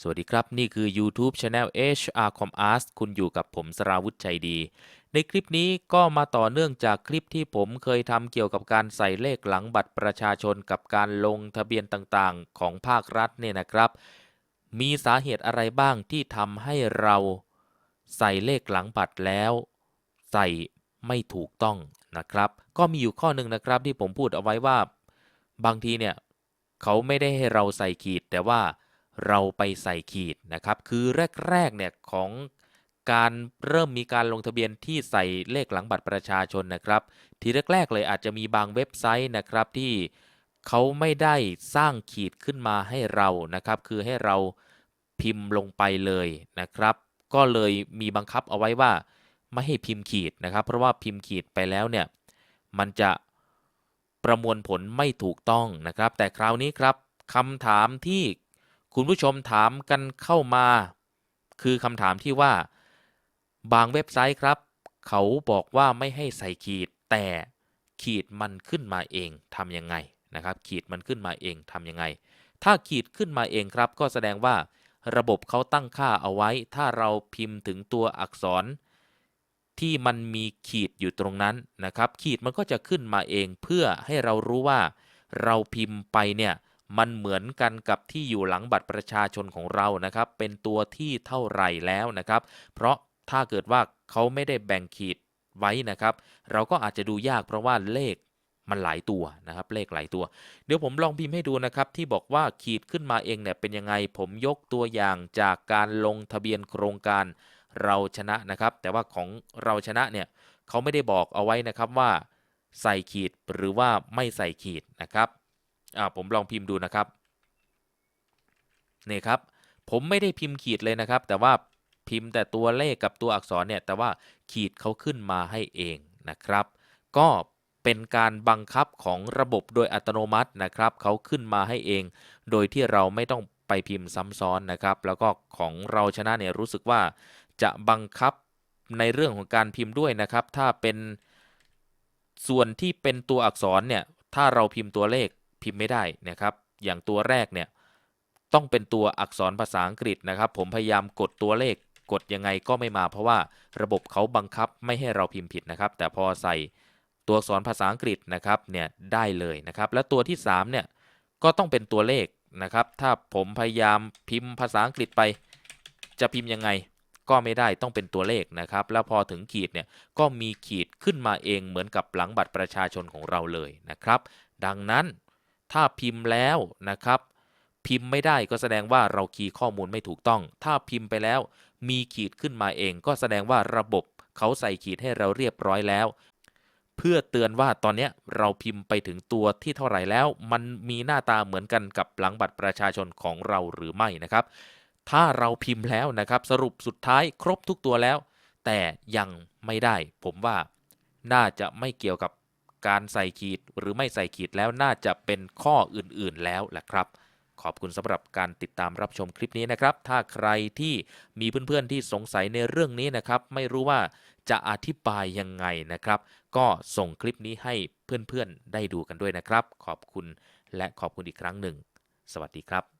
สวัสดีครับ นี่คือ YouTube Channel HR Com Art คุณอยู่กับผมสราวุธใจดี ในคลิปนี้ก็มาต่อเนื่องจากคลิปที่ผมเคยทำเกี่ยวกับการใส่เลขหลังบัตรประชาชนกับการลงทะเบียนต่างๆ ของภาครัฐเนี่ยนะครับ มีสาเหตุอะไรบ้างที่ทำให้เราใส่เลขหลังบัตรแล้ว ใส่ไม่ถูกต้องนะครับ ก็มีอยู่ข้อหนึ่งนะครับที่ผมพูดเอาไว้ว่า บางทีเนี่ยเขาไม่ได้ให้เราใส่ขีดแต่ว่า เราไปใส่ขีดนะครับ คือแรกๆเนี่ยของการเริ่มมีการลงทะเบียนที่ใส่เลขหลังบัตรประชาชนนะครับ ทีแรกๆเลยอาจจะมีบางเว็บไซต์นะครับที่เขาไม่ได้สร้างขีดขึ้นมาให้เรานะครับ คือให้เราพิมพ์ลงไปเลยนะครับ ก็เลยมีบังคับเอาไว้ว่าไม่ให้พิมพ์ขีดนะครับ เพราะว่าพิมพ์ขีดไปแล้วเนี่ยมันจะประมวลผลไม่ถูกต้องนะครับ แต่คราวนี้ครับคำถามที่ คุณผู้ชมถามกันเข้ามา คือคำถามที่ว่า บางเว็บไซต์ครับ เขาบอกว่าไม่ให้ใส่ขีด แต่ขีดมันขึ้นมาเองทำยังไงนะครับ ขีดมันขึ้นมาเองทำยังไง ถ้าขีดขึ้นมาเองครับ ก็แสดงว่าระบบเขาตั้งค่าเอาไว้ ถ้าเราพิมพ์ถึงตัวอักษร ที่มันมีขีดอยู่ตรงนั้นนะครับ ขีดมันก็จะขึ้นมาเองเพื่อให้เรารู้ว่า เราพิมพ์ไปเนี่ย มันเหมือนกันกับที่อยู่หลังบัตรประชาชนของเรานะครับ เป็นตัวที่เท่าไหร่แล้วนะครับ เพราะถ้าเกิดว่าเขาไม่ได้แบ่งขีดไว้นะครับ เราก็อาจจะดูยากเพราะว่าเลขมันหลายตัวนะครับ เลขหลายตัว เดี๋ยวผมลองพิมพ์ให้ดูนะครับ ที่บอกว่าขีดขึ้นมาเองเนี่ยเป็นยังไง ผมยกตัวอย่างจากการลงทะเบียนโครงการเราชนะนะครับ แต่ว่าของเราชนะเนี่ยเขาไม่ได้บอกเอาไว้นะครับว่า ใส่ขีดหรือว่าไม่ใส่ขีดนะครับ อ่าผมลองพิมพ์ดูนะครับนี่ครับ ผมไม่ได้พิมพ์ขีดเลยนะครับ แต่ว่าพิมพ์แต่ตัวเลขกับตัวอักษรเนี่ย แต่ว่าขีดเขาขึ้นมาให้เองนะครับ ก็เป็นการบังคับของระบบโดยอัตโนมัตินะครับ เขาขึ้นมาให้เอง โดยที่เราไม่ต้องไปพิมพ์ซ้ำซ้อนนะครับ แล้วก็ของเราชนะเนี่ยรู้สึกว่าจะบังคับในเรื่องของการพิมพ์ด้วยนะครับ ถ้าเป็นส่วนที่เป็นตัวอักษรเนี่ย ถ้าเราพิมพ์ตัวเลข พิมพ์ไม่ได้นะครับ อย่างตัวแรกเนี่ยต้องเป็นตัวอักษรภาษาอังกฤษนะครับ ผมพยายามกดตัวเลขกดยังไงก็ไม่มาเพราะว่าระบบเขาบังคับไม่ให้เราพิมพ์ผิดนะครับ แต่พอใส่ตัวอักษรภาษาอังกฤษนะครับเนี่ยได้เลยนะครับ และตัวที่3เนี่ยก็ต้องเป็นตัวเลขนะครับ ถ้าผมพยายามพิมพ์ภาษาอังกฤษไป จะพิมพ์ยังไงก็ไม่ได้ต้องเป็นตัวเลขนะครับ แล้วพอถึงขีดเนี่ยก็มีขีดขึ้นมาเองเหมือนกับหลังบัตรประชาชนของเราเลยนะครับ ดังนั้น ถ้าพิมพ์แล้วนะครับ พิมพ์ไม่ได้ก็แสดงว่าเราคีย์ข้อมูลไม่ถูกต้อง ถ้าพิมพ์ไปแล้ว มีขีดขึ้นมาเอง ก็แสดงว่าระบบเขาใส่ขีดให้เราเรียบร้อยแล้ว เพื่อเตือนว่าตอนนี้เราพิมพ์ไปถึงตัวที่เท่าไหร่แล้ว มันมีหน้าตาเหมือนกันกับหลังบัตรประชาชนของเราหรือไม่นะครับ ถ้าเราพิมพ์แล้วนะครับ สรุปสุดท้ายครบทุกตัวแล้ว แต่ยังไม่ได้ ผมว่าน่าจะไม่เกี่ยวกับ การใส่ขีดหรือไม่ใส่ขีดแล้วน่าจะเป็นข้ออื่นๆแล้วแหละครับ ขอบคุณสำหรับการติดตามรับชมคลิปนี้นะครับ ถ้าใครที่มีเพื่อนๆที่สงสัยในเรื่องนี้นะครับ ไม่รู้ว่าจะอธิบายยังไงนะครับ ก็ส่งคลิปนี้ให้เพื่อนๆได้ดูกันด้วยนะครับ ขอบคุณและขอบคุณอีกครั้งหนึ่ง สวัสดีครับ